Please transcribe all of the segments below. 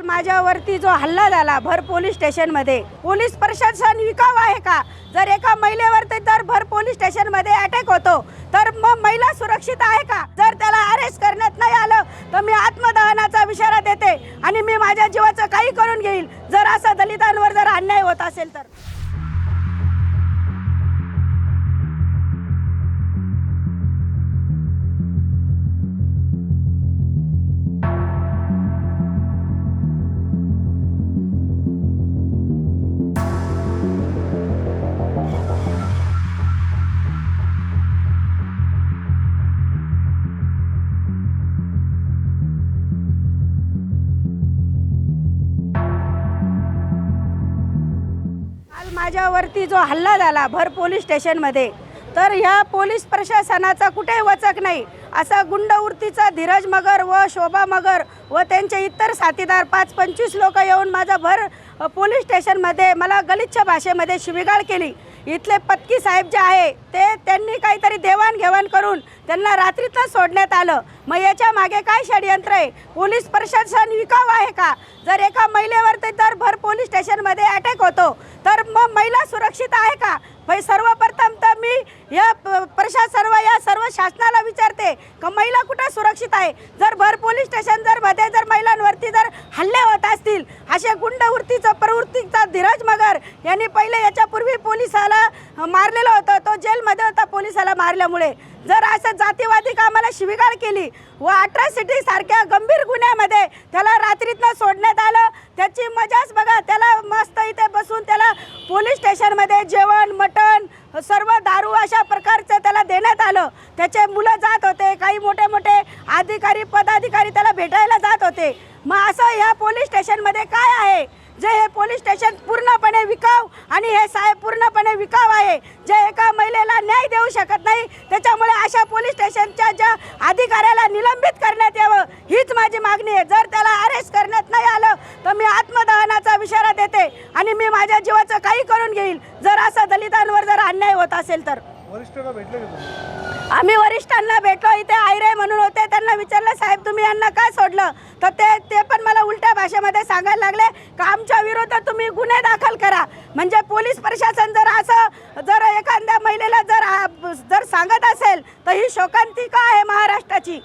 काल माझ्यावरती जो हल्ला झाला भर पोलीस स्टेशनमध्ये पोलीस प्रशासन विकाव आहे का? जर एका महिलेवरती जर भर पोलीस स्टेशनमध्ये अटॅक होतो तर मग महिला सुरक्षित आहे का? जर त्याला अरेस्ट करण्यात नाही आलं तर मी आत्मदहनाचा इशारा देते आणि मी माझ्या जीवाचं काही करून घेईल. जर असं दलितांवर जर अन्याय होत असेल तर. माझ्यावरती जो हल्ला झाला भर पोलीस स्टेशनमध्ये तर ह्या पोलीस प्रशासनाचा कुठेही वचक नाही. असा गुंडवृत्तीचा धीरज मगर व शोभा मगर व त्यांचे इतर साथीदार पाच पंचवीस लोक येऊन माझा भर पोलीस स्टेशनमध्ये मला गलिच्छ भाषेमध्ये शिविगाळ केली. इथले पत्की साहेब जे आहे ते त्यांनी काहीतरी देवाणघेवाण करून त्यांना रात्रीतच सोडण्यात आलं. मग याच्या मागे काय षडयंत्र आहे? पोलीस प्रशासन विकाव आहे का? जर एका महिलेवरती जर भर पोलीस स्टेशनमध्ये अटॅक होतो तर मग महिला सुरक्षित आहे का? भाई सर्वप्रथम तर मी या प- प्रशासन व या सर्व शासनाला विचारते का महिला कुठं सुरक्षित आहे? जर भर पोलीस स्टेशन जर मध्ये जर महिलांवरती जर हल्ले होत असतील असे गुंडवृत्तीचं प्रवृत्तीचा धीरज मगर यांनी पहिले याच्यापूर्वी पोलिसाला मारलेलं होतं. तो जेलमध्ये होता पोलिसाला मारल्यामुळे. जर असं जातीवादी कामाला शिविगाळ केली व अट्रॉसिटी सारख्या गंभीर गुन्ह्यामध्ये त्याला रात्रीतनं सोडण्यात आलं त्याची मजाच बघा त्याला मस्त इथे बसून त्याला पोलीस स्टेशनमध्ये जेवण मटण सर्व दारू अशा प्रकारचं त्याला देण्यात आलं. त्याचे मुलं जात होते काही मोठे मोठे अधिकारी पदाधिकारी त्याला भेटायला जात होते. मग असं ह्या पोलीस स्टेशनमध्ये काय आहे? जे हे पोलीस स्टेशन पूर्णपणे विकाव आणि हे साहेब पूर्णपणे विकाव आहे. जे एका महिलेला न्याय देऊ शकत नाही त्याच्यामुळे अशा पोलीस स्टेशनच्या ज्या अधिकाऱ्याला निलंबित करण्यात यावं हीच माझी मागणी आहे. जर त्याला अरेस्ट करण्यात नाही आलं तर मी आत्मदहनाचा विशारा देते आणि मी माझ्या जीवाचं काही करून घेईल. जर असं दलितांवर जर अन्याय होत असेल तर. वरिष्ठ भेटले आम्ही वरिष्ठांना भेटलो इथे आयरे म्हणून होते. त्यांना विचारलं साहेब तुम्ही यांना का सोडलं? तर ते ते पण मला उलट्या भाषेमध्ये सांगायला लागले का आमच्या विरोधात तुम्ही गुन्हे दाखल करा? म्हणजे पोलीस प्रशासन जर असं जर एखाद्या महिलेला जर जर सांगत असेल तर ही शोकांतिका आहे महाराष्ट्राची?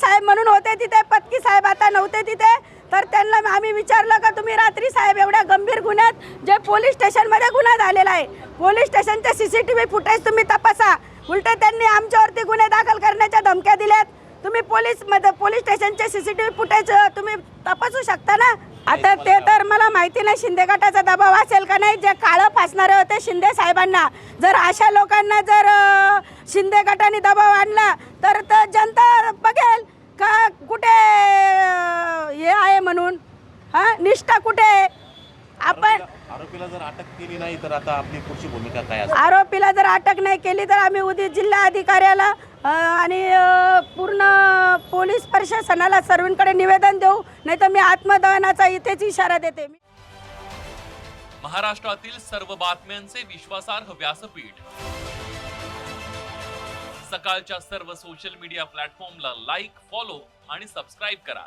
साहेब म्हणून होते तिथे पत्की साहेब आता नव्हते तिथे. तर त्यांना आम्ही विचारलं का तुम्ही रात्री साहेब एवढ्या गंभीर गुन्ह्यात जे पोलीस स्टेशनमध्ये गुन्हा झालेला आहे पोलीस स्टेशनचे C C T V footage तुम्ही तपासा. उलटे त्यांनी आमच्यावरती गुन्हे दाखल करण्याच्या धमक्या दिल्यात. तुम्ही पोलीसमध्ये पोलीस स्टेशनचे C C T V footage तुम्ही तपासू शकता ना? आता ते तर मला माहिती नाही शिंदे गटाचा दबाव असेल का नाही? जे काळं फासणारे होते शिंदे साहेबांना. जर अशा लोकांना जर शिंदे गटाने दबाव आणला तर तर जनता बघेल का कुठे म्हणून. हा निष्ठा कुठे? आहे? आपण आरोपीला- जर अटक केली नाही तर आता आपली पुढची भूमिका काय असेल? आरोपीला जर अटक नाही केली तर आम्ही उद्या जिल्हा अधिकाऱ्याला अ, आणि अ, पूर्ण पोलीस प्रशासनाला सर्वांकडे निवेदन देऊ नाही तर मी आत्मदहनाचा इथेच इशारा देते. महाराष्ट्रातील सर्व बातम्यांचे विश्वासार्ह व्यासपीठ. सकाळच्या सर्व सोशल मीडिया प्लॅटफॉर्मला लाईक फॉलो आणि सबस्क्राईब करा.